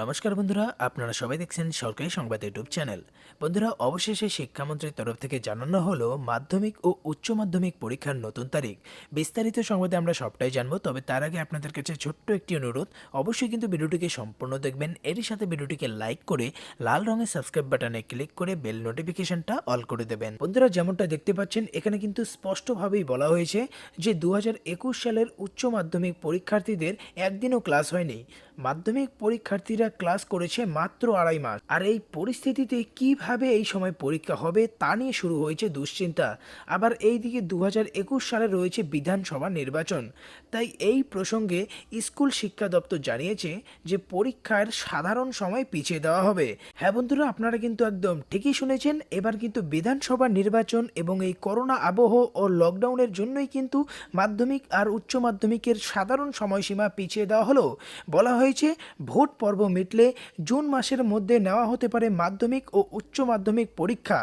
নমস্কার বন্ধুরা, আপনারা সবাই দেখছেন সরকারি সংবাদ ইউটিউব চ্যানেল। বন্ধুরা, অবশেষে শিক্ষামন্ত্রীর তরফ থেকে জানানো হলো, মাধ্যমিক ও উচ্চ মাধ্যমিক পরীক্ষার নতুন তারিখ। বিস্তারিত সংবাদে আমরা সবটাই জানব, তবে তার আগে আপনাদের কাছে ছোট্ট একটি অনুরোধ। অবশ্যই কিন্তু ভিডিওটিকে সম্পূর্ণ দেখবেন এরই সাথে ভিডিওটিকে লাইক করে লাল রঙের সাবস্ক্রাইব বাটনে ক্লিক করে বেল নোটিফিকেশনটা অল করে দেবেন। বন্ধুরা, যেমনটা দেখতে পাচ্ছেন, এখানে কিন্তু স্পষ্টভাবেই বলা হয়েছে যে দু হাজার একুশ সালের উচ্চ মাধ্যমিক পরীক্ষার্থীদের একদিনও ক্লাস হয়নি। মাধ্যমিক পরীক্ষার্থীরা ক্লাস করেছে মাত্র আড়াই মাস। আর এই পরিস্থিতিতে কীভাবে এই সময় পরীক্ষা হবে তা নিয়ে শুরু হয়েছে দুশ্চিন্তা। আবার এইদিকে দু হাজার একুশ সালে রয়েছে বিধানসভা নির্বাচন। তাই এই প্রসঙ্গে স্কুল শিক্ষা দপ্তর জানিয়েছে যে পরীক্ষার সাধারণ সময় পিছিয়ে দেওয়া হবে। হ্যাঁ বন্ধুরা, আপনারা কিন্তু একদম ঠিকই শুনেছেন। এবার কিন্তু বিধানসভা নির্বাচন এবং এই করোনা আবহ ও লকডাউনের জন্যই কিন্তু মাধ্যমিক আর উচ্চ মাধ্যমিকের সাধারণ সময়সীমা পিছিয়ে দেওয়া হলো। বলা হয়েছে। ভোট পর্ব মিটলে জুন মাসের মধ্যে নেওয়া হতে পারে মাধ্যমিক ও উচ্চ মাধ্যমিক পরীক্ষা।